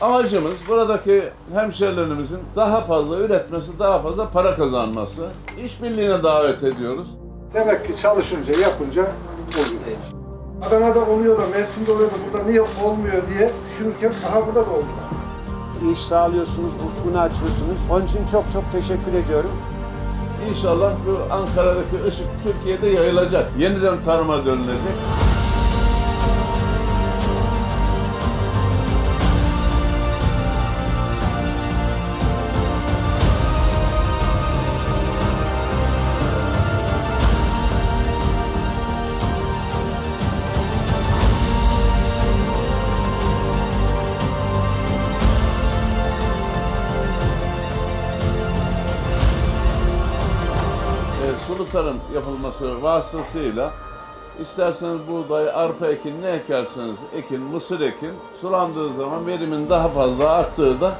Amacımız buradaki hemşerilerimizin daha fazla üretmesi, daha fazla para kazanması. İşbirliğine davet ediyoruz. Demek ki çalışınca, yapınca oluyor. Adana'da oluyor da, Mersin'de oluyor da burada niye olmuyor diye düşünürken aha burada da oldu. iş sağlıyorsunuz, ufkunu açıyorsunuz. Onun için çok çok teşekkür ediyorum. İnşallah bu Ankara'daki ışık Türkiye'de yayılacak. Yeniden tarıma dönülecek. Sulu tarım yapılması vasıtasıyla isterseniz buğday, arpa ekin ne ekerseniz ekin, mısır ekin sulandığı zaman verimin daha fazla arttığı da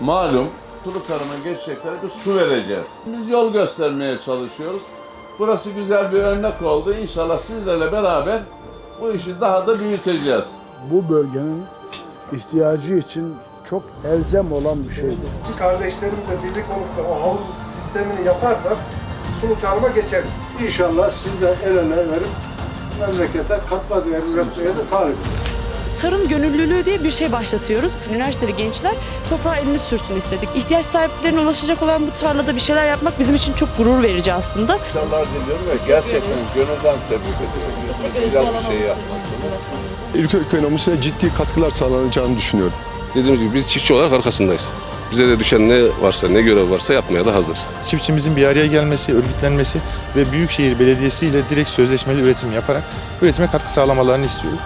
malum. Sulu tarıma geçecekler bir su vereceğiz. Biz yol göstermeye çalışıyoruz. Burası güzel bir örnek oldu. İnşallah sizlerle beraber bu işi daha da büyüteceğiz. bu bölgenin ihtiyacı için çok elzem olan bir şeydir. Ki kardeşlerimizle birlik olup da o havuz sistemini yaparsak sulu tarıma geçeriz. İnşallah siz de el ele verip memlekete katma değer üretmeye de talip. Tarım gönüllülüğü diye bir şey başlatıyoruz. Üniversiteli gençler toprağa elini sürsün istedik. İhtiyaç sahiplerine ulaşacak olan bu tarlada bir şeyler yapmak bizim için çok gurur verici aslında. İnşallah diliyorum ve gerçekten gönülden tebrik ediyorum. Güzel bir şey yapmışsınız. ülke ekonomisine ciddi katkılar sağlanacağını düşünüyorum. Dediğimiz gibi biz çiftçi olarak arkasındayız. Bize de düşen ne varsa, ne görev varsa yapmaya da hazırız. çiftçimizin bir araya gelmesi, örgütlenmesi ve Büyükşehir Belediyesi ile direkt sözleşmeli üretim yaparak üretime katkı sağlamalarını istiyoruz.